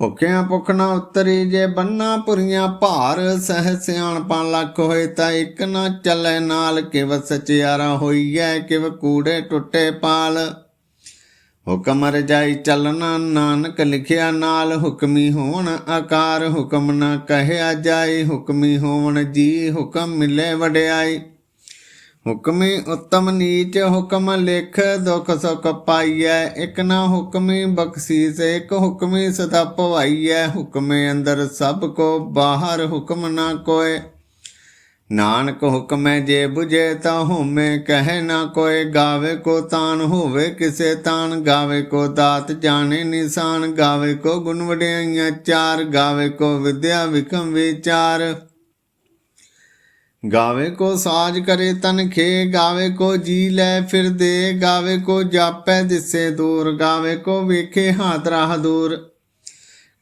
ਭੁੱਖਿਆਂ ਭੁੱਖ ਨਾ ਉਤਰੀ ਜੇ ਬੰਨਾ ਪੁਰੀਆਂ ਭਾਰ, ਸਹਿ ਸਿਆਣਪਾਂ ਲੱਖ ਹੋਏ ਤਾਂ ਇੱਕ ਨਾ ਚੱਲੇ ਨਾਲ, ਕਿਵ ਸਚਿਆਰਾ ਹੋਈਐ, ਕਿਵ ਕੂੜੇ ਟੁੱਟੇ ਪਾਲ। ਹੁਕਮ ਰਜਾਈ ਚੱਲਣਾ ਨਾਨਕ ਲਿਖਿਆ ਨਾਲ, ਹੁਕਮੀ ਹੋਣ ਆਕਾਰ, ਹੁਕਮ ਨਾ ਕਹਿਆ ਜਾਏ, ਹੁਕਮੀ ਹੋਵਣ ਜੀ, ਹੁਕਮ ਮਿਲੇ ਵਡਿਆਈ। ਹੁਕਮੀ ਉੱਤਮ ਨੀਚ, ਹੁਕਮ ਲਿਖ, ਦੁਖ ਸੁਖ ਪਾਈਐ। ਇਕ ਨਾ ਹੁਕਮੀ ਬਖਸ਼ੀਸ, ਇਕ ਹੁਕਮੀ ਸਦਾ ਭਵਾਈਐ ਹੁਕਮੇ ਅੰਦਰ ਸਭ ਕੋ, ਬਾਹਰ ਹੁਕਮ ਨਾ ਕੋਏ ਨਾਨਕ ਹੁਕਮੈ ਜੇ 부ਝੇ ਤਾਂ ਹੋਮੇ, ਕਹੇ ਨਾ ਕੋਏ ਗਾਵੇ ਕੋ ਤਾਨ ਹੋਵੇ ਕਿਸੇ ਤਾਨ, ਗਾਵੇ ਕੋ ਦਾਤ ਜਾਣੇ ਨਿਸ਼ਾਨ। ਗਾਵੇ ਕੋ ਗੁਣ ਵਡਿਆਈਆਂ ਚਾਰ, ਗਾਵੇ ਕੋ ਵਿਦਿਆ ਵਿਖਮ ਵਿਚਾਰ। ਗਾਵੇ ਕੋ ਸਾਜ ਕਰੇ ਤਨ ਖੇ ਗਾਵੇ ਕੋ ਜੀ ਲੈ ਫਿਰ ਦੇ ਗਾਵੇ ਕੋ ਜਾਪੈ ਦਿਸੇ ਦੂਰ ਗਾਵੇ ਕੋ ਵੇਖੇ ਹਾਥ ਰਾਹ ਦੂਰ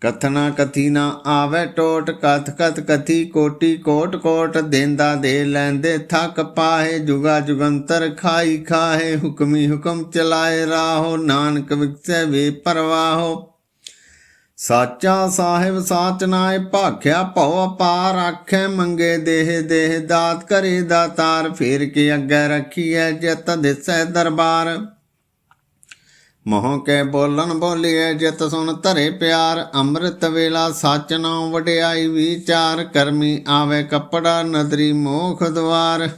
ਕਥਨਾ ਕਥੀ ਨਾ ਆਵੇ ਟੋਟ ਕਥ ਕਥ ਕਥੀ ਕੋਟੀ ਕੋਟ ਕੋਟ ਦੇਂਦਾ ਦੇ ਲੈਂਦੇ ਥੱਕ ਪਾਏ ਜੁਗਾ ਜੁਗੰਤਰ ਖਾਈ ਖਾਏ ਹੁਕਮੀ ਹੁਕਮ ਚਲਾਏ ਰਾਹੋ ਨਾਨਕ ਵਿਖਸੇ ਵੇ ਪਰਵਾਹੋ ਸਾਚਾ ਸਾਹਿਬ ਸਾਚ ਨਾਏ ਭਾਖਿਆ ਭਉ ਅਪਾਰ ਆਖੇ ਮੰਗੇ ਦੇਹ ਦੇਹ ਦਾਤ ਕਰੇ ਦਾਤਾਰ ਫੇਰ ਕੇ ਅੱਗੇ ਰੱਖੀਐ ਜਿਤ ਦਿਸੈ ਦਰਬਾਰ। ਮੋਹ ਕੇ ਬੋਲਣ ਬੋਲੀਏ ਜਿਤ ਸੁਣ ਧਰੇ ਪਿਆਰ, ਅੰਮ੍ਰਿਤ ਵੇਲਾ ਸੱਚ ਨਾਮ ਵਡਿਆਈ ਵਿਚਾਰ, ਕਰਮੀ ਆਵੇ ਕੱਪੜਾ ਨਦਰੀ ਮੋਖ ਦਵਾਰ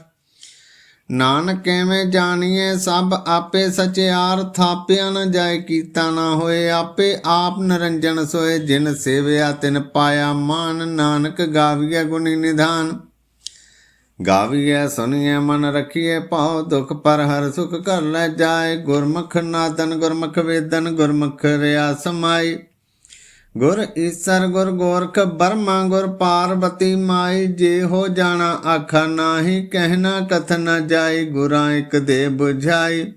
ਨਾਨਕ ਕਿਵੇਂ ਜਾਣੀਏ ਸਭ ਆਪੇ ਸਚਿਆਰ ਥਾਪਿਆ ਨ ਜਾਏ, ਕੀਤਾ ਨਾ ਹੋਏ ਆਪੇ ਆਪ ਨਰੰਜਨ ਸੋਏ। ਜਿਨ ਸੇਵਿਆ, ਤਿਨ ਪਾਇਆ ਮਾਨ, ਨਾਨਕ ਗਾਵੀਏ ਗੁਣੀ ਨਿਧਾਨ। ਗਾਵੀਐ ਸੁਣੀਐ ਮਨ ਰਖੀਐ ਪਾਉ ਦੁਖ ਪਰ ਹਰ ਸੁਖ ਕਰ ਲੈ ਜਾਏ। ਗੁਰਮੁਖ ਨਾਦਨ, ਗੁਰਮੁਖ ਵੇਦਨ, ਗੁਰਮੁਖ ਰਿਆ ਸਮਾਈ। ਗੁਰ ਈਸਰ, ਗੁਰ ਗੋਰਖ, ਬਰਮਾ, ਗੁਰ ਪਾਰਬਤੀ ਮਾਈ ਜੇ ਹੋ ਜਾਣਾ ਆਖਾ ਨਾਹੀ, ਕਹਿਣਾ ਕਥ ਨ ਜਾਈ, ਗੁਰਾਂ ਇਕ ਦੇ 부ਝਾਈ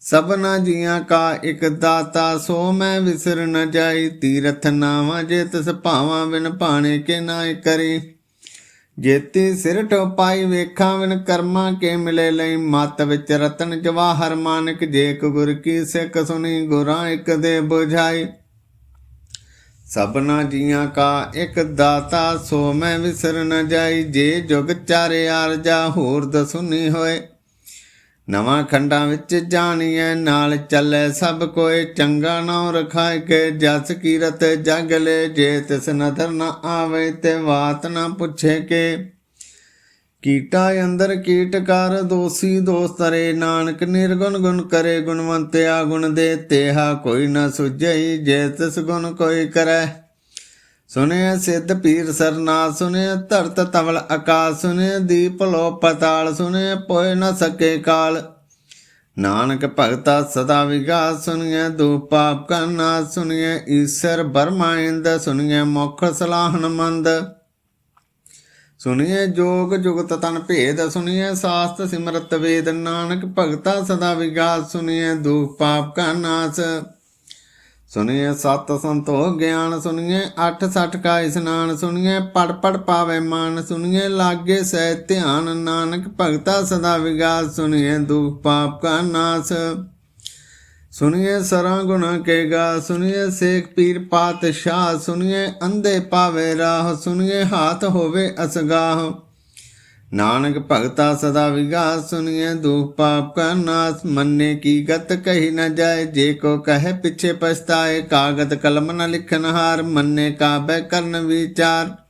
ਸਭਨਾ ਜੀਆਂ ਕਾ ਇਕ ਦਾਤਾ, ਸੋ ਮੈਂ ਵਿਸਰ ਨ ਜਾਈ। ਤੀਰਥ ਨਾਵਾਂ ਜੇ ਤਿਸ ਭਾਵਾਂ, ਬਿਨ ਭਾਣੇ ਕੇ ਨਾ ਕਰੀ। ਜੇਤੀ ਸਿਰ ਟੋਪਾਈ ਵੇਖਾਂ ਵਿਨ ਕਰਮਾਂ ਕੇ ਮਿਲੇ ਲਈ। ਮਤ ਵਿੱਚ ਰਤਨ ਜਵਾਹਰ ਮਾਨਕ ਜੇਕ ਕੋ ਗੁਰ ਕੀ ਸਿੱਖ ਸੁਣੀ, ਗੁਰਾਂ ਇਕ ਦੇ 부ਝਾਈ ਸਭਨਾ ਜੀਆਂ ਕਾ ਇੱਕ ਦਾਤਾ, ਸੋ ਮੈਂ ਵਿਸਰ ਨ ਜਾਈ। ਜੇ ਜੁਗ ਚਾਰੇ ਆਰਜਾ, ਹੋਰ ਦਸੁਨੀ ਹੋਏ। ਨਵਾਂ ਖੰਡਾਂ ਵਿੱਚ ਜਾਣੀਐ, ਨਾਲ ਚੱਲੇ ਸਭ ਕੋਏ। ਚੰਗਾ ਨਾਮ ਰਖਾਇ ਕੇ ਜਸ ਕੀਰਤ ਜਗ ਲੈ। ਜੇ ਤਿਸ ਨਦਰ ਨ ਆਵੇ ਤੇ ਬਾਤ ਨ ਪੁੱਛੇ ਕੇ। ਕੀਟਾ ਅੰਦਰ ਕੀਟ ਕਰ, ਦੋਸੀ ਦੋਸਤਰੇ ਨਾਨਕ, ਨਿਰਗੁਣ ਗੁਣ ਕਰੇ, ਗੁਣਵੰਤਿਆ ਗੁਣ ਦੇ ਤੇਹਾ ਕੋਈ ਨਾ ਸੁਝਈ, ਜੇ ਤਿਸ ਗੁਣ ਕੋਈ ਕਰੈ। ਸੁਨਿਆ ਸਿੱਧ ਪੀਰ ਸਰਨਾ ਸੁਨਿਆ ਧਰਤ ਤਵਲ ਆਕਾਸ ਸੁਨਿਆ ਦੀਪ ਲੋ ਪਤਾਲ ਸੁਨਿਆ ਪੋਇ ਨਾ ਸਕੇ ਕਾਲ। ਨਾਨਕ ਭਗਤਾ ਸਦਾ ਵਿਗਾਸ ਸੁਨਿਆ ਦੂ ਪਾਪ ਕਾ ਨਾਸ ਸੁਨਿਆ ਈਸ਼ਰ ਬਰਮਾ ਇੰਦ ਸੁਨਿਆ ਮੁਖ ਸਲਾਹਨ ਮੰਦ। ਸੁਣੀਏ ਜੋਗ ਜੁਗਤ ਤਨ ਭੇਦ ਸੁਣੀਏ ਸਾਸਤ ਸਿਮਰਤ ਵੇਦ। ਨਾਨਕ ਭਗਤਾ ਸਦਾ ਵਿਗਾਸ ਸੁਣੀਏ ਦੁਖ ਪਾਪ ਕਾ ਨਾਸ। ਸੁਣੀਏ ਸਤ ਸੰਤੋਖ ਗਿਆਨ ਸੁਣੀਏ ਅੱਠ ਸੱਠ ਕਾ ਇਸਨਾਨ। ਸੁਣੀਏ ਪੜ ਪੜ ਪਾਵੇ ਮਨ ਸੁਣੀਏ ਲਾਗੇ ਸਹਿ ਧਿਆਨ। ਨਾਨਕ ਭਗਤਾ ਸਦਾ ਵਿਗਾਸ ਸੁਣੀਏ ਦੁਖ ਪਾਪ ਕਾ ਨਾਸ। ਸੁਣੀਏ ਸਰਾਂ ਗੁਣ ਕੇ ਗਾ, ਸੁਣੀਏ ਸੇਖ ਪੀਰ ਪਾਤਸ਼ਾਹ, ਸੁਣੀਏ ਅੰਧੇ ਪਾਵੇ ਰਾਹ, ਸੁਣੀਏ ਹਾਥ ਹੋਵੇ ਅਸਗਾਹ। ਨਾਨਕ ਭਗਤਾ ਸਦਾ ਵਿਗਾਸ ਸੁਣੀਏ ਦੁਖ ਪਾਪ ਕਾ ਨਾਸ, ਮੰਨੇ ਕੀ ਗਤ ਕਹੀ ਨ ਜਾਏ, ਜੇ ਕੋ ਕਹੇ ਪਿਛੇ ਪਛਤਾਏ ਕਾਗਦ ਕਲਮ ਨ ਲਿਖਨ ਹਾਰ, ਮੰਨੇ ਕਾਬੈ ਕਰਨ ਵਿਚਾਰ।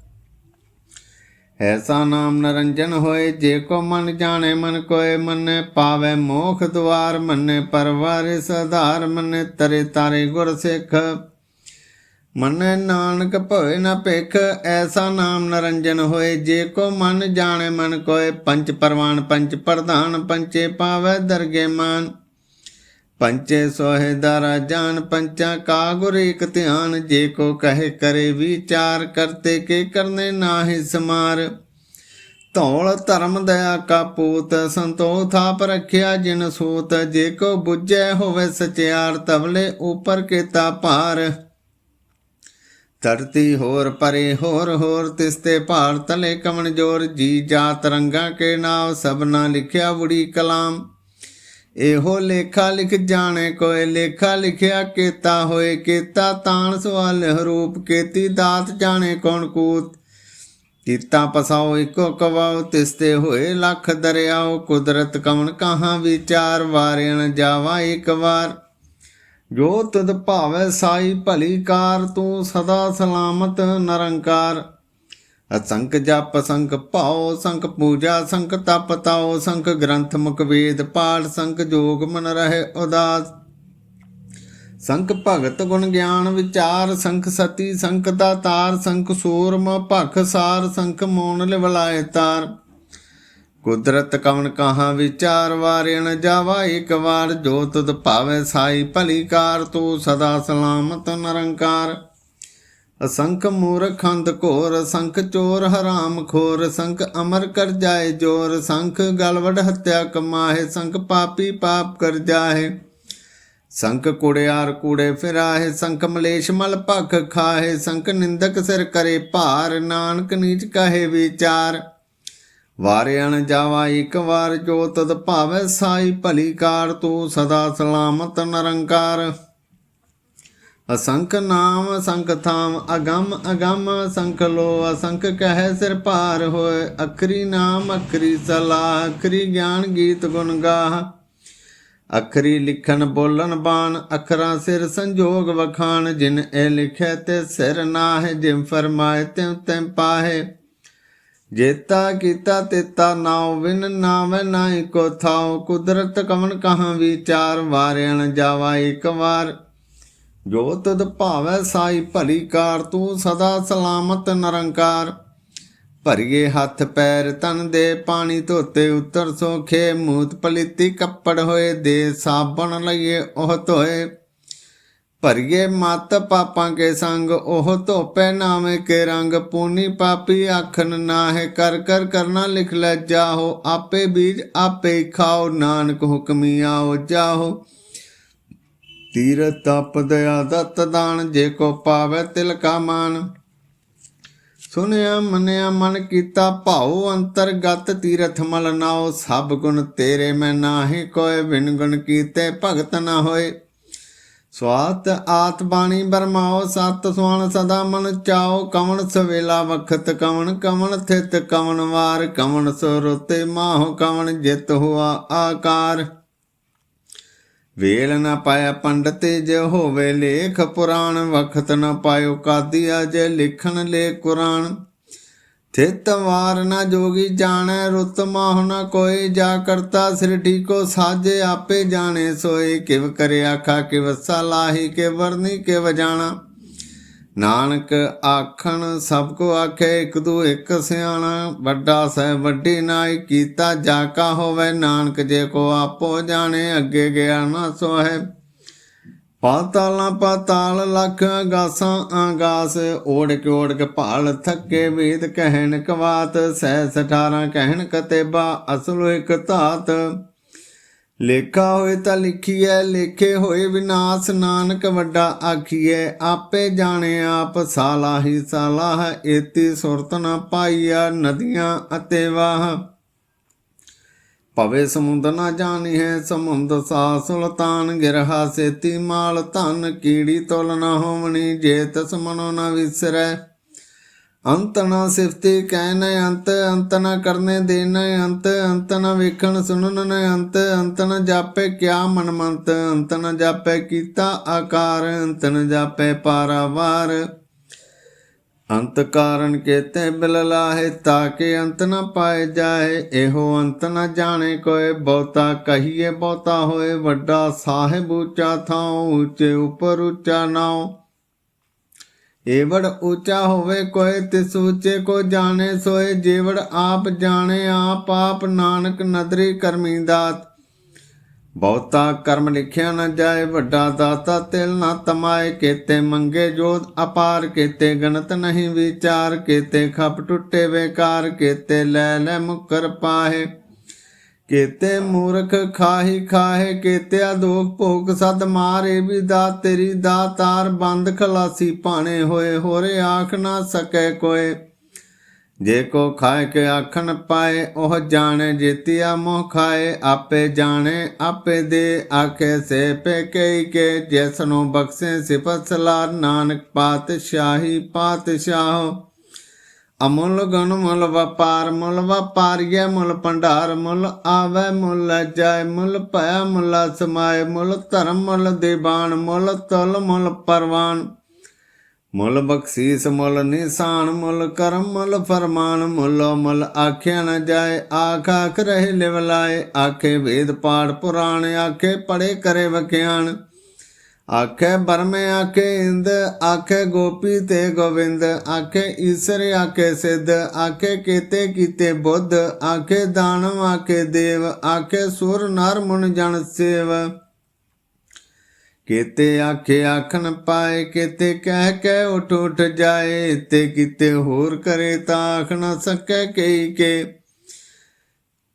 ਐਸਾ ਨਾਮ ਨਰੰਜਨ ਹੋਏ, ਜੇ ਕੋ ਮਨ ਜਾਣੇ, ਮਨ ਕੋਏ ਮੰਨੇ, ਪਾਵੇ ਮੋਖ ਦੁਆਰ ਮੰਨੇ, ਪਰਵਾਰਿ ਸਧਾਰ ਮੰਨੇ, ਤਰੇ ਤਾਰੇ ਗੁਰ ਸਿੱਖ। ਮੰਨੇ ਨਾਨਕ ਭੋਏ ਨਾ ਭਿਖ ਐਸਾ ਨਾਮ ਨਰੰਜਨ ਹੋਏ, ਜੇ ਕੋ ਮਨ ਜਾਣੇ, ਮਨ ਕੋਏ ਪੰਚ ਪਰਵਾਨ ਪੰਚ ਪ੍ਰਧਾਨ ਪੰਚੇ ਪਾਵੇ ਦਰਗੇ ਮਾਨ। ਪੰਚੇ ਸੋਹਿ ਦਾਰਾ ਜਾਨ, ਪੰਚਾ ਕਾ ਗੁਰ ਇਕ ਧਿਆਨ। ਜੇ ਕੋ ਕਹੇ ਕਰੇ ਵਿਚਾਰ, ਕਰਤੇ ਕੇ ਕਰਨੇ ਨਾਹਿ ਸਮਾਰ। ਧੌਲ ਧਰਮ ਦਇਆ ਕਾ ਪੂਤ, ਸੰਤੋਖ ਥਾਪ ਰਖਿਆ ਜਿਨ ਸੂਤ। ਜੇ ਕੋ ਬੁੱਝੈ ਹੋਵੇ ਸਚਿਆਰ, ਤਵਲੇ ਉਪਰ ਕੀਤਾ ਭਾਰ। ਧਰਤੀ ਹੋਰ ਪਰੇ ਹੋਰ ਹੋਰ ਤਿਸਤੇ ਭਾਰ ਤਲੇ ਕਮਨ ਜੋਰ। ਜੀ ਜਾਤ ਰੰਗਾ ਕੇ ਨਾਮ, ਸਭਨਾ ਲਿਖਿਆ ਬੁੜੀ ਕਲਾਮ। ਇਹੋ ਲੇਖਾ ਲਿਖ ਜਾਣੇ ਕੋਏ, ਲੇਖਾ ਲਿਖਿਆ ਕੀਤਾ ਹੋਏ, ਕੀਤਾ ਤਾਣ ਸਵਾਲ ਹਰੂਪ ਕੀਤੀ ਦਾਤ ਜਾਣੇ ਕੌਣ ਕੂਤ। ਕੀਤਾ ਪਸਾਓ ਇਕੋ ਕਵਾਓ, ਤਿਸਤੇ ਹੋਏ ਲੱਖ ਦਰਿਆਓ, ਕੁਦਰਤ ਕਵਣ ਕਹਾਂ ਵਿਚਾਰ, ਵਾਰਿਣ ਜਾਵਾ ਇੱਕ ਵਾਰ। ਜੋ ਤਦ ਭਾਵੈ ਸਾਈ ਭਲੀ ਕਾਰ, ਤੂੰ ਸਦਾ ਸਲਾਮਤ ਨਿਰੰਕਾਰ। ਅਸੰਖ ਜਪ, ਸੰਖ ਭਾਉ, ਸੰਖ ਪੂਜਾ, ਸੰਖ ਤਪ ਤਾਉ, ਸੰਖ ਗ੍ਰੰਥ ਮੁਖ ਵੇਦ ਪਾਠ, ਸੰਖ ਜੋਗ ਮਨ ਰਹੇ ਉਦਾਸ। ਸੰਖ ਭਗਤ ਗੁਣ ਗਿਆਨ ਵਿਚਾਰ, ਸੰਖ ਸਤੀ, ਸੰਖ ਦਾਤਾਰ, ਸੰਖ ਸੂਰਮ ਭਖ ਸਾਰ, ਸੰਖ ਮੋਨ ਲਿਵਲਾਏ ਤਾਰ। ਕੁਦਰਤ ਕਵਣ ਕਹਾਂ ਵਿਚਾਰ, ਵਾਰਿਣ ਜਾਵਾ ਇੱਕ ਵਾਰ, ਜੋ ਤੁਧ ਭਾਵੇ ਸਾਈ ਭਲੀ ਕਾਰ, ਤੂੰ ਸਦਾ ਸਲਾਮਤ ਨਿਰੰਕਾਰ। ਅਸੰਖ ਮੂਰਖ ਅੰਧ ਘੋਰ ਸੰਖ ਚੋਰ ਹਰਾਮ ਖੋਰ ਸੰਖ ਅਮਰ ਕਰ ਜਾਏ ਜੋਰ ਸੰਖ ਗਲਵੜ ਹੱਤਿਆ ਕਮਾਹੇ ਸੰਖ ਪਾਪੀ ਪਾਪ ਕਰ ਜਾਏ ਸੰਖ ਕੁੜਿਆਰ ਕੂੜੇ ਫਿਰਾਹੇ ਸੰਖ ਮਲੇਸ਼ ਮਲ ਭਖ ਖਾਹੇ ਸੰਖ ਨਿੰਦਕ ਸਿਰ ਕਰੇ ਭਾਰ, ਨਾਨਕ ਨੀਚ ਕਹੇ ਵਿਚਾਰ। ਵਾਰਿਆਣ ਜਾਵਾ ਇੱਕ ਵਾਰ ਜੋ ਤਦ ਭਾਵੇ ਸਾਈ ਭਲੀ ਕਾਰ, ਤੂੰ ਸਦਾ ਸਲਾਮਤ ਨਿਰੰਕਾਰ। ਅਸੰਖ ਨਾਮ, ਅਸੰਖ ਥਾਮ, ਅਗੰਮ ਅਗੰਮ ਅਸੰਖ ਲੋ ਅਸੰਖ ਕਹਿ ਸਿਰ ਭਾਰ ਹੋਏ, ਅਖਰੀ ਨਾਮ, ਅਖਰੀ ਸਲਾਹ, ਅਖਰੀ ਗਿਆਨ ਗੀਤ ਗੁਣ ਗਾਹ। ਅਖਰੀ ਲਿਖਣ ਬੋਲਣ ਬਾਣ, ਅਖਰਾਂ ਸਿਰ ਸੰਜੋਗ ਵਖਾਣ, ਜਿਨ ਇਹ ਲਿਖੈ ਤੇ ਸਿਰ ਨਾਹਿ, ਜਿਮ ਫਰਮਾਏ ਤਿਉ ਤਿਮ ਪਾਹੇ। ਜੇਤਾ ਕੀਤਾ ਤੇਤਾ ਨਾਉ ਵਿਨ ਨਾਵੇਂ ਨਾਹੀ ਕੋ ਥਾਉ, ਕੁਦਰਤ ਕਵਨ ਕਹਾਂ ਵਿਚਾਰ ਵਾਰਿਆਣ ਜਾਵਾ ਇੱਕ ਵਾਰ। ਜੋ ਤਦ ਭਾਵੈ ਸਾਈ ਭਲੀ ਕਾਰ, ਤੂੰ ਸਦਾ ਸਲਾਮਤ ਨਿਰੰਕਾਰ। ਭਰੀਏ ਹੱਥ ਪੈਰ ਤਨ ਦੇ ਪਾਣੀ ਧੋਤੇ ਉਤਰ ਸੋਖੇ, ਮੂਤ ਪਲੀਤੀ ਕੱਪੜ ਹੋਏ ਦੇ ਸਾਬਣ ਲਈਏ, ਉਹ ਧੋਏ। ਭਰੀਏ ਮਤ ਪਾਪਾਂ ਕੇ ਸੰਗ, ਉਹ ਧੋਪੇ ਨਾਵੇਂ ਕੇ ਰੰਗ। ਪੂਨੀ ਪਾਪੀ ਆਖਣ ਨਾਹਿ, ਕਰ ਕਰ ਕਰਨਾ ਲਿਖ ਲੈ ਜਾਹੋ, ਆਪੇ ਬੀਜ ਆਪੇ ਖਾਓ, ਨਾਨਕ ਹੁਕਮੀ ਆਓ ਜਾਹੋ। ਤੀਰ ਤਪ ਦਇਆ ਦਤ ਦਾਨ, ਜੇ ਕੋ ਪਾਵੇ ਤਿਲ ਕਾ ਮਾਨ। ਸੁਨਿਆ ਮੰਨਿਆ ਮਨ ਕੀਤਾ ਭਾਉ ਅੰਤਰਗਤ ਤੀਰਥ ਮਲ ਨਾਉ, ਸਭ ਗੁਣ ਤੇਰੇ ਮੈਂ ਨਾਹੀ ਕੋਏ ਬਿਨ ਗੁਣ ਕੀਤੇ ਭਗਤ ਨਾ ਹੋਏ। ਸਵਾਤ ਆਤ ਬਾਣੀ ਬਰਮਾਓ ਸਤ ਸੁਣ ਸਦਾ ਮਨ ਚਾਓ ਕਵਣ ਸਵੇਲਾ ਵਖਤ ਕਵਣ ਕਵਣ ਥਿਤ ਕਵਣ ਵਾਰ, ਕਵਣ ਸੁਰਤੇ ਮਾਹੁ, ਕਵਣ ਜਿਤ ਹੁਆ ਆਕਾਰ। ਵੇਲ ਨਾ ਪਾਇਆ ਪੰਡਤੇ ਜੇ ਹੋਵੇ ਲੇਖ, ਪੁਰਾਣ ਵਖਤ ਨਾ ਪਾਇਓ ਕਾਦੀ ਅਜੇ ਲਿਖਣ ਲੇ ਕੁਰਾਨ। ਥਿਤ ਵਾਰ ਨਾ ਜੋਗੀ ਜਾਣੈ, ਰੁਤ ਮਾਹੁ ਨਾ ਕੋਈ ਜਾ ਕਰਤਾ ਸਿਰ ਠੀਕੋ ਸਾਜੇ, ਆਪੇ ਜਾਣੇ ਸੋਏ। ਕਿਵ ਕਰੇ ਆਖਾ, ਕਿਵ ਸਲਾਹੀ ਕੇ ਵਰਨੀ ਕੇ ਵਜਾਣਾ ਨਾਨਕ ਆਖਣ, ਸਭ ਕੋ ਆਖੇ, ਇੱਕ ਦੂ ਇੱਕ ਸਿਆਣਾ। ਵੱਡਾ ਸਹਿ ਵੱਡੀ ਨਾਈ, ਕੀਤਾ ਜਾ ਕਾ ਹੋਵੇ। ਨਾਨਕ ਜੇ ਕੋ ਆਪੋ ਜਾਣੇ, ਅੱਗੇ ਗਿਆ ਨਾ ਸੋਹੈ। ਪਾਤਾਲਾਂ ਪਾਤਾਲ ਲੱਖ ਗਾਸਾਂ ਅਗਾਸ। ਓੜ ਕੇ ਓੜ ਕੇ ਭਾਲ ਥੱਕੇ ਵੇਦ ਕਹਿਣ ਕਵਾਤ। ਸਹਿ ਸਠਾਰਾਂ ਕਹਿਣ ਕਤੇਬਾ, ਅਸਲ ਇੱਕ ਧਾਤ। ਲੇਖਾ ਹੋਏ ਤਾਂ ਲਿਖੀਐ, ਲੇਖੇ ਹੋਏ ਵਿਨਾਸ਼। ਨਾਨਕ ਵੱਡਾ ਆਖੀਐ, ਆਪੇ ਜਾਣੇ ਆਪ ਸਾਲਾਹੀ ਸਾਲਾਹ। ਏਤੀ ਸੁਰਤ ਨਾ ਪਾਈਆ ਨਦੀਆਂ ਅਤੇ ਵਾਹ। ਭਵੇ ਸਮੁੰਦ ਨਾ ਜਾਣੀ ਹੈ ਸਮੁੰਦ ਸਾ ਸੁਲਤਾਨ। ਗਿਰਹਾ ਸੇਤੀ ਮਾਲ ਧਨ, ਕੀੜੀ ਤੁਲ ਨਾ ਹੋਵਣੀ, ਜੇ ਤਸ ਮਨੋ ਨਾ ਵਿਸਰੈ। ਅੰਤ ਨਾ ਸਿਫਤੀ ਕਹਿ ਨ ਅੰਤ ਅੰਤ ਨਾ ਕਰਨੇ ਦੇ ਨ ਅੰਤ ਅੰਤ ਨਾ ਵੇਖਣ ਸੁਣਨ ਨ ਅੰਤ ਅੰਤ ਨ ਜਾਪੇ ਕਿਆ ਮਨਮੰਤ, ਅੰਤ ਨਾ ਜਾਪੇ ਕੀਤਾ ਆਕਾਰ, ਅੰਤ ਨ ਜਾਪੇ ਪਾਰਾਵਾਰ। ਅੰਤ ਕਾਰਨ ਕੇਤੇ ਬਿਲ ਲਾਹੇ, ਤਾਕੇ ਅੰਤ ਨ ਪਾਏ ਜਾਏ, ਇਹੋ ਅੰਤ ਨ ਜਾਣੇ ਕੋਏ, ਬਹੁਤਾ ਕਹੀਏ ਬਹੁਤਾ ਹੋਏ, ਵੱਡਾ ਸਾਹਿਬ ਉੱਚਾ ਥਾਉ, ਉੱਚੇ ਉੱਪਰ ਉੱਚਾ ਨਾਉ। ਏਵੜ ਉੱਚਾ ਹੋਵੇ ਕੋਏ, ਤਿਸ ਉੱਚੇ ਕੋ ਜਾਣੇ ਸੋਏ। ਜੇਵੜ ਆਪ ਜਾਣੇ, ਆਪ ਆਪ ਨਾਨਕ ਨਦਰੀ ਕਰਮੀ ਦਾਤ। ਬਹੁਤਾ ਕਰਮ ਲਿਖਿਆ ਨਾ ਜਾਏ, ਵੱਡਾ ਦਾਤਾ ਤਿਲ ਨਾ ਤਮਾਏ। ਕੇਤੇ ਮੰਗੇ ਜੋਤ ਅਪਾਰ, ਕੇਤੇ ਗਣਤ ਨਹੀਂ ਵਿਚਾਰ। ਕੇਤੇ ਖਪ ਟੁੱਟੇ ਵੇਕਾਰ, ਕੇਤੇ ਲੈ ਲੈ ਮੁਕਰ ਪਾਹੇ। ਕੇਤੇ ਮੂਰਖ ਖਾਹੀ ਖਾਹੇ ਕੇਤੇ ਅਦੋਖ ਭੋਗ ਸਦ ਮਾਰੇ ਵੀ ਦਾ ਤੇਰੀ ਦਾਤਾਰ ਬੰਦ ਖਲਾਸੀ ਭਾਣੇ ਹੋਏ, ਹੋਰੇ ਆਖ ਨਾ ਸਕੈ ਕੋਏ। ਜੇ ਕੋ ਖਾਏ ਕੇ ਆਖਣ ਪਾਏ, ਉਹ ਜਾਣੇ ਜੀਤਿਆ ਮੋਹ ਖਾਏ, ਆਪੇ ਜਾਣੇ, ਆਪੇ ਦੇ ਆਖੇ ਸੇ ਪੇ ਕਈ ਕੇ। ਜਿਸ ਨੂੰ ਬਖਸ਼ੇ ਸਿਫਤ ਸਲਾਰ ਨਾਨਕ ਪਾਤਸ਼ਾਹੀ ਪਾਤਸ਼ਾਹ। ਅਮੁੱਲ ਗੁਣ ਮੁੱਲ ਵਪਾਰ, ਮੁੱਲ ਵਪਾਰੀਏ ਮੁੱਲ ਭੰਡਾਰ, ਮੁੱਲ ਆਵੇ ਮੁੱਲ ਜਾਏ, ਮੁੱਲ ਭੈ ਮੁੱਲ ਸਮਾਏ, ਮੁੱਲ ਧਰਮ ਮੁੱਲ ਦੀਵਾਨ, ਮੁੱਲ ਤੁਲ ਮੁੱਲ ਪਰਵਾਨ। ਮੁੱਲ ਬਖਸ਼ੀਸ, ਮੁੱਲ ਨਿਸ਼ਾਨ, ਮੁੱਲ ਕਰਮ, ਮੁੱਲ ਫਰਮਾਨ, ਮੁੱਲੋ ਮੁੱਲ ਆਖਿਆ ਨ ਜਾਏ, ਆਖ ਆਖ ਰਹੇ ਲਿਵਲਾਏ ਆਖੇ ਵੇਦ ਪਾਠ ਪੁਰਾਣ, ਆਖੇ ਪੜੇ ਕਰੇ ਵਖਿਆਣ। ਆਖੇ ਬਰਮੇ ਆਖੇ ਇੰਦ, ਆਖੇ ਗੋਪੀ ਤੇ ਗੋਵਿੰਦ, ਆਖੇ ਈਸ਼ਰ, ਆਖੇ ਸਿੱਧ, ਆਖੇ ਕੀਤੇ ਕੀਤੇ ਬੁੱਧ, ਆਖੇ ਦਾਨਵ, ਆਖੇ ਦੇਵ, ਆਖੇ ਸੁਰ, ਨਰ, ਮੁਨ, ਜਨ, ਸੇਵ। ਕੀਤੇ ਆਖੇ ਆਖਣ ਪਾਏ, ਕੀਤੇ ਕਹਿ ਕੇ ਉਠ ਉਠ ਜਾਏ, ਤੇ ਕੀਤੇ ਹੋਰ ਕਰੇ ਤਾਂ ਆਖ ਨਾ ਸਕੈ ਕਈ ਕੇ।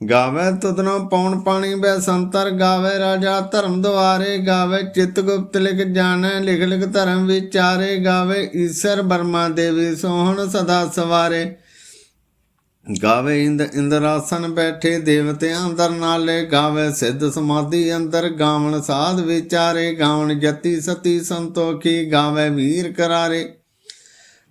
ਗਾਵੇ ਤੁਧਨੋ ਪੌਣ ਪਾਣੀ ਬੈ ਸੰਤਰ, ਗਾਵੇ ਰਾਜਾ ਧਰਮ ਦੁਆਰੇ, ਗਾਵੇ ਚਿਤ ਗੁਪਤ ਲਿਖ ਜਾਣੈ, ਲਿਖ ਲਿਖ ਧਰਮ ਵਿਚਾਰੇ, ਗਾਵੇ ਈਸ਼ਰ ਬਰਮਾ ਦੇਵੀ ਸੋਹਣ ਸਦਾ ਸਵਾਰੇ। ਗਾਵੇ ਇੰਦ, ਇੰਦਰਾਸਨ ਬੈਠੇ ਦੇਵਤਿਆਂ ਅੰਦਰ ਨਾਲੇ, ਗਾਵੇ ਸਿੱਧ ਸਮਾਧੀ ਅੰਦਰ, ਗਾਵਣ ਸਾਧ ਵਿਚਾਰੇ, ਗਾਵਣ ਜਤੀ ਸਤੀ ਸੰਤੋਖੀ, ਗਾਵੇ ਵੀਰ ਕਰਾਰੇ।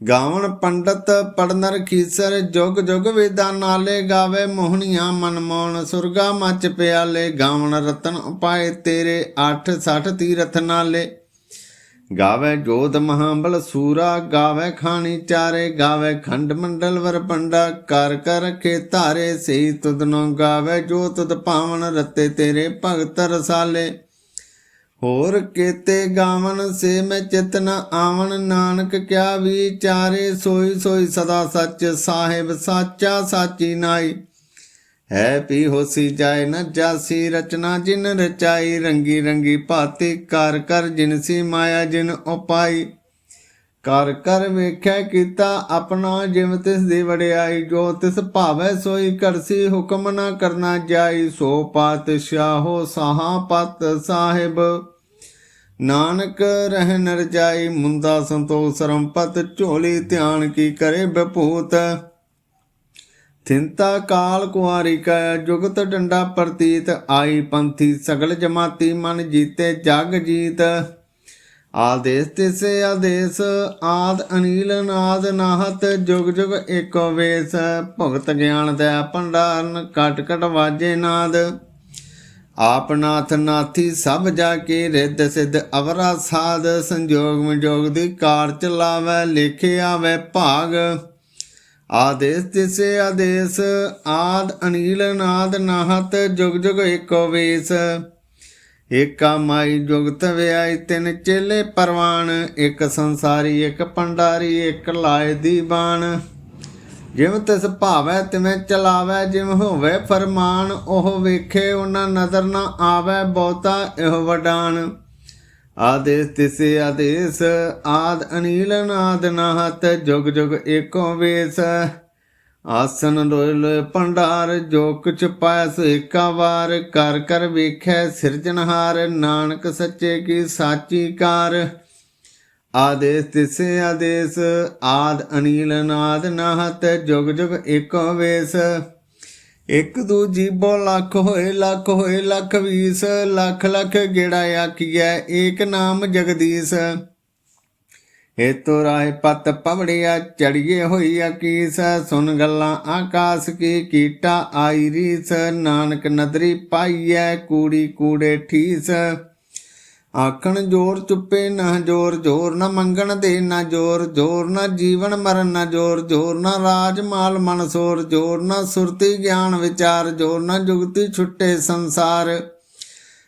ਗਾਵਣ ਪੰਡਤ ਪੜਨਰ ਖੀਸਰ ਜੁਗ ਜੁਗ ਵੇਦਾਂ ਨਾਲੇ ਗਾਵੇ ਮੋਹਣੀਆਂ ਮਨਮੋਹਣ ਸੁਰਗਾ ਮੱਚ ਪਿਆਲੇ, ਗਾਵਣ ਰਤਨ ਉਪਾਏ ਤੇਰੇ 8 60 ਤੀਰਥ ਨਾਲੇ। ਗਾਵੇ ਜੋਤ ਮਹਾਬਲ ਸੂਰਾ, ਗਾਵੇ ਖਾਣੀ ਚਾਰੇ, ਗਾਵੇ ਖੰਡ ਮੰਡਲ ਵਰ ਪੰਡਾ, ਕਰ ਕਰ ਰਖੇ ਧਾਰੇ ਸੇ ਤੁਧਨੋ ਗਾਵੇ ਜੋ ਤੁਧ ਪਾਵਨ ਰਤੇ ਤੇਰੇ ਭਗਤ ਰਸਾਲੇ। ਹੋਰ ਕੇਤੇ ਗਾਵਨ ਸੇ ਮੈਂ ਚਿਤਨ ਆਵਣ, ਨਾਨਕ ਕਿਆ ਵਿਚਾਰੇ ਸੋਈ ਸੋਈ ਸਦਾ ਸੱਚ ਸਾਹਿਬ ਸਾਚਾ ਸਾਚੀ ਨਾਈ। ਹੈ ਪੀ ਹੋਸੀ ਜਾਏ ਨ ਜਾਸੀ, ਰਚਨਾ ਜਿਨ ਰਚਾਈ, ਰੰਗੀ ਰੰਗੀ ਭਾਤੀ ਕਰ ਕਰ ਜਿਨ ਸੀ ਮਾਇਆ ਜਿਨ ਉਪਾਈ। ਕਰ ਕਰ ਵੇਖਿਆ ਕੀਤਾ ਆਪਣਾ ਜਿਵ ਤਿਸ ਦੀ ਵਡਿਆਈ, ਜੋ ਤਿਸ ਭਾਵੈ ਸੋਈ ਕਰਸੀ ਹੁਕਮ ਨਾ ਕਰਨਾ ਜਾਈ, ਸੋ ਪਾਤਸ਼ਾਹੋ ਸਾਹਾ ਪਤ ਸਾਹਿਬ। ਨਾਨਕ ਰਹਿ ਨਰ ਜਾਈ, ਮੁੰਦਾ ਸੰਤੋਖ ਸਰੰਪਤ ਝੋਲੀ ਧਿਆਨ ਕੀ ਕਰੇ ਬਪੂਤ। ਥਿੰਤਾ ਕਾਲ ਕੁਆਰੀ ਕਾ, ਜੁਗਤ ਡੰਡਾ ਪ੍ਰਤੀਤ, ਆਈ ਪੰਥੀ ਸਗਲ ਜਮਾਤੀ, ਮਨ ਜੀਤੇ ਜਗ ਜੀਤ। ਆਦੇਸ ਤਿਸੇ ਆਦੇਸ, ਆਦ ਅਨੀਲ, ਨਾਦ ਨਾਹਤ, ਜੁਗ ਜੁਗ ਏਕੋ ਵੇਸ। ਭਗਤ ਗਿਆਨ ਦਾ ਭੰਡਾਰਨ ਕਟ ਕਟ ਵਾਜੇ ਨਾਦ। ਆਪ ਨਾਥ ਨਾਥੀ ਸਭ ਜਾ ਕੇ ਰਿੱਧ ਸਿੱਧ ਅਵਰਾ ਸਾਧ ਸੰਜੋਗ ਵਿਜੋਗ ਦੀ ਕਾਰ ਚਲਾਵੇ ਲਿਖੇ ਆਵੇ ਭਾਗ। ਆਦੇਸ ਤਿਸੇ ਆਦੇਸ, ਆਦ ਅਨੀਲ, ਨਾਦ ਨਾਹਤ, ਜੁਗ ਜੁਗ ਏਕੋ ਵੇਸ। ਏਕਾ ਮਾਈ ਜੁਗਤ ਵਿਆਈ ਤਿੰਨ ਚੇਲੇ ਪਰਵਾਨ, ਇੱਕ ਸੰਸਾਰੀ, ਇੱਕ ਪੰਡਾਰੀ, ਇੱਕ ਲਾਏ ਦੀਵਾਨ। ਜਿਵੇਂ ਤਿਸ ਭਾਵੈ ਤਿਵੇਂ ਚਲਾਵੈ ਜਿਵੇਂ ਹੋਵੇ ਫਰਮਾਨ, ਉਹ ਵੇਖੇ ਉਹਨਾਂ ਨਜ਼ਰ ਨਾ ਆਵੈ, ਬਹੁਤਾ ਇਹ ਵਡਾਨ। ਆਦੇਸ ਤਿਸੇ ਆਦੇਸ, ਆਦ ਅਨੀਲ ਨਾਦ ਨਾਹਤ, ਜੁਗ ਜੁਗ ਏਕੋ ਵੇਸ। ਆਸਨ ਲੋਇ ਲੋਇ ਭੰਡਾਰ ਜੋ ਕੁਛ ਪਾਇਆ ਸੋ ਏਕਾ ਵਾਰ, ਕਰ ਕਰ ਵੇਖੈ ਸਿਰਜਣਹਾਰ ਨਾਨਕ ਸੱਚੇ ਕੀ ਸਾਚੀ ਕਾਰ। ਆਦੇਸ ਤਿਸੇ ਆਦੇਸ, ਆਦ ਅਨੀਲ ਨਾਦ ਨਾਹਤ, ਜੁਗ ਜੁਗ ਏਕੋ ਵੇਸ। ਇੱਕ ਦੂ ਜੀਬੋ ਲੱਖ ਹੋਏ ਲੱਖ ਹੋਏ ਲੱਖ ਵੀਸ, ਲੱਖ ਲੱਖ ਗੇੜਾ ਆਕੀਐ ਏਕ ਨਾਮ ਜਗਦੀਸ਼। ਹੇਤੋ ਰਾਏ ਪਤ ਪਵੜਿਆ ਚੜੀਏ ਹੋਈ ਅਕੀਸ ਸੁਨ ਗੱਲਾਂ ਆਕਾਸ ਕੀ, ਕੀਟਾ ਆਈ ਰੀਸ, ਨਾਨਕ ਨਦਰੀ ਪਾਈਐ, ਕੂੜੀ ਕੂੜੇ ਠੀਸ। ਆਖਣ ਜੋਰ ਚੁੱਪੇ, ਨਾ ਜੋਰ ਜੋਰ ਨਾ ਮੰਗਣ ਦੇ, ਨਾ ਜੋਰ ਜੋਰ ਨਾ ਜੀਵਨ ਮਰਨ, ਨਾ ਜੋਰ ਜੋਰ ਨਾ ਰਾਜ ਮਾਲ ਮਨਸੋਰ ਜੋਰ ਨਾ ਸੁਰਤੀ ਗਿਆਨ ਵਿਚਾਰ, ਜੋਰ ਨਾ ਜੁਗਤੀ ਛੁੱਟੇ ਸੰਸਾਰ।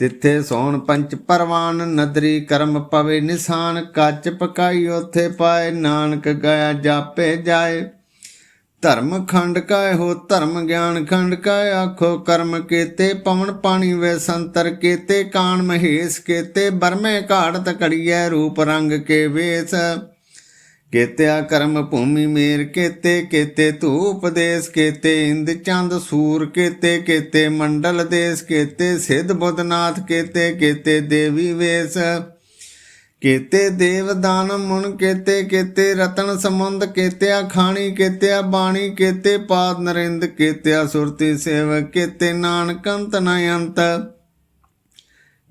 ਤਿੱਥੇ ਸੋਣ ਪੰਚ ਪਰਵਾਨ, ਨਦਰੀ ਕਰਮ ਪਵੇ ਨਿਸ਼ਾਨ, ਕੱਚ ਪਕਾਈ ਉਥੇ ਪਾਏ, ਨਾਨਕ ਗਿਆ ਜਾਪੇ ਜਾਏ। ਧਰਮ ਖੰਡ ਕਾਇ ਹੋ, ਧਰਮ ਗਿਆਨ ਖੰਡ ਕਾ ਆਖੋ ਕਰਮ ਕੀਤੇ ਪਵਨ ਪਾਣੀ ਵੇ ਸੰਤਰ ਕੀਤੇ, ਕਾਣ ਮਹੇਸ਼ ਕੀਤੇ, ਬਰਮੇ ਘਾੜ ਤਕੜੀਐ, ਰੂਪ ਰੰਗ ਕੇ ਵੇਸ। ਕੀਤਿਆ ਕਰਮ ਭੂਮੀ ਮੇਰ ਕੇਤੇ, ਕੀਤੇ ਧੂਪ ਦੇਸ, ਕੀਤੇ ਇੰਦ ਚੰਦ ਸੂਰ, ਕੇਤੇ, ਕੀਤੇ ਮੰਡਲ ਦੇਸ, ਕੇਤੇ ਸਿੱਧ ਬੁੱਧਨਾਥ, ਕੇਤੇ, ਕੀਤੇ ਦੇਵੀ ਵੇਸ। ਕੇਤੇ ਦੇਵ ਦਾਨ ਮੁਨ, ਕੇਤੇ, ਕੀਤੇ ਰਤਨ ਸਮੁੰਦ ਕੀਤਿਆ ਖਾਣੀ, ਕੀਤਿਆ ਬਾਣੀ, ਕੀਤੇ ਪਾਦ ਨਰਿੰਦ, ਕੀਤਿਆ ਸੁਰਤੀ ਸੇਵ ਕੀਤੇ ਨਾਨਕੰਤ ਨ ਅੰਤ।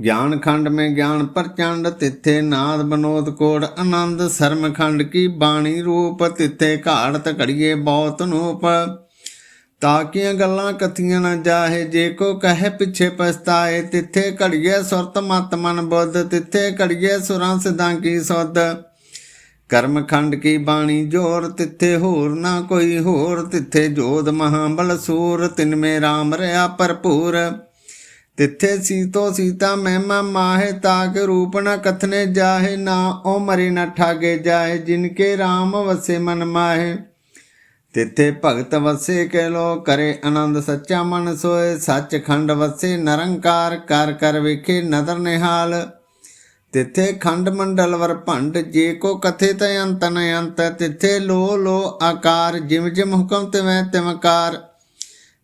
ਗਿਆਨ ਖੰਡ ਮੈਂ ਗਿਆਨ ਪ੍ਰਚੰਡ, ਤਿੱਥੇ ਨਾਦ ਬਨੋਦ ਕੋੜ ਆਨੰਦ, ਸਰਮ ਖੰਡ ਕੀ ਬਾਣੀ ਰੂਪ, ਤਿੱਥੇ ਘਾੜਤ ਘੜੀਏ ਬਹੁਤ ਨੂਪ। ਤਾਕੀਆਂ ਗੱਲਾਂ ਕਥੀਆਂ ਨਾ ਜਾਹੇ, ਜੇ ਕੋ ਕਹੇ ਪਿੱਛੇ ਪਛਤਾਏ, ਤਿੱਥੇ ਘੜੀਏ ਸੁਰਤ ਮਤ ਮਨ ਬੁੱਧ, ਤਿੱਥੇ ਘੜੀਏ ਸੁਰਾਂ ਸਿਧਾਂ ਕੀ ਸੁਧ। ਕਰਮ ਖੰਡ ਕੀ ਬਾਣੀ ਜੋਰ, ਤਿੱਥੇ ਹੋਰ ਨਾ ਕੋਈ ਹੋਰ, ਤਿੱਥੇ ਜੋਧ ਮਹਾਬਲ ਸੂਰ, ਤਿਨ ਮੇ RAM ਰਿਆ ਭਰਪੂਰ। ਤਿੱਥੇ ਸੀਤੋ ਸੀਤਾ ਮਹਿਮਾ ਮਾਹੇ ਤਾਕ ਰੂਪ ਨ ਕਥਨੇ ਜਾਹੇ, ਨਾ ਉਹ ਮਰੇ ਨ ਠਾਗੇ ਜਾਏ ਜਿਨਕੇ RAM ਵਸੇ ਮਨ ਮਾਹੇ। ਤਿੱਥੇ ਭਗਤ ਵਸੇ ਕਹਿ ਲੋ ਕਰੇ ਆਨੰਦ, ਸੱਚਾ ਮਨ ਸੋਏ ਸੱਚ ਖੰਡ ਵਸੇ ਨਰੰਕਾਰ, ਕਰ ਕਰ ਵੇਖੇ ਨਦਰ ਨਿਹਾਲ। ਤਿੱਥੇ ਖੰਡ ਮੰਡਲ ਵਰ ਭੰਡ, ਜੇ ਕੋ ਕਥੇ ਤੈ ਅੰਤ ਨ ਅੰਤ। ਤਿੱਥੇ ਲੋ ਲੋ ਆਕਾਰ, ਜਿਮ ਜਿਮ ਹੁਕਮ ਤਿਵੇਂ ਤਿਮਕਾਰ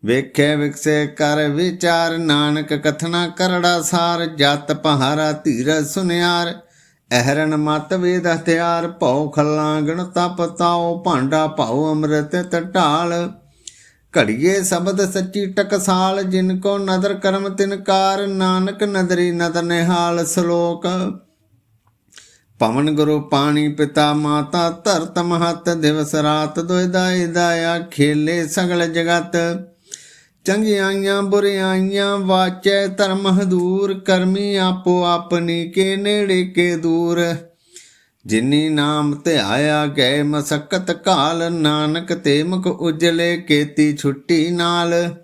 ਵੇਖੇ ਵਿਕਸੇ ਕਰ ਵਿਚਾਰ, ਨਾਨਕ ਕਥਨਾ ਕਰੜਾ ਸਾਰ, ਜਤ ਪਹਾਰਾ ਧੀਰ ਸੁਨਿਆਰ। ਅਹਰਨ ਮਤ ਵੇਦ ਹਥਿਆਰ, ਭਉ ਖੱਲਾਂ ਗਣ ਤਪ ਤਾਉ, ਭਾਂਡਾ ਭਾਉ ਅੰਮ੍ਰਿਤ ਤਟਾਲ। ਘੜੀਏ ਸ਼ਬਦ ਸੱਚੀ ਟਕਸਾਲ, ਜਿਨ ਕੋ ਨਦਰ ਕਰਮ ਤਿਨਕਾਰ ਨਾਨਕ ਨਦਰੀ ਨਦਰ ਨਿਹਾਲ ਸ਼ਲੋਕ। ਪਵਨ ਗੁਰੂ ਪਾਣੀ ਪਿਤਾ ਮਾਤਾ, ਧਰਤ ਮਹਤ, ਦਿਵਸ ਰਾਤ ਦੁਇ ਦਾਇ ਦਾਇਆ, ਖੇਲੇ ਸਗਲ ਜਗਤ। ਚੰਗਿਆਈਆਂ ਬੁਰਿਆਈਆਂ ਵਾਚੈ ਧਰਮ ਹਦੂਰ, ਕਰਮੀ ਆਪੋ ਆਪਣੀ ਕੇ ਨੇੜੇ ਕੇ ਦੂਰ। ਜਿਨੀ ਨਾਮ ਧਿਆਇਆ ਗਏ ਮਸਕਤ ਕਾਲ ਨਾਨਕ ਤੇ ਮੁਖ ਉਜਲੇ ਕੀਤੀ ਛੁੱਟੀ ਨਾਲ।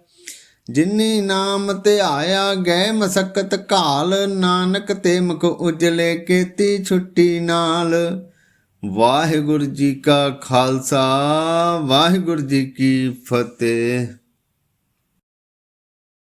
ਜਿਨੀ ਨਾਮ ਧਿਆਇਆ ਗਏ ਮਸਕਤ ਕਾਲ ਨਾਨਕ ਤੇ ਮੁਖ ਉਜਲੇ ਕੀਤੀ ਛੁੱਟੀ ਨਾਲ। ਵਾਹਿਗੁਰੂ ਜੀ ਕਾ ਖਾਲਸਾ, ਵਾਹਿਗੁਰੂ ਜੀ ਕੀ ਫਤਿਹ।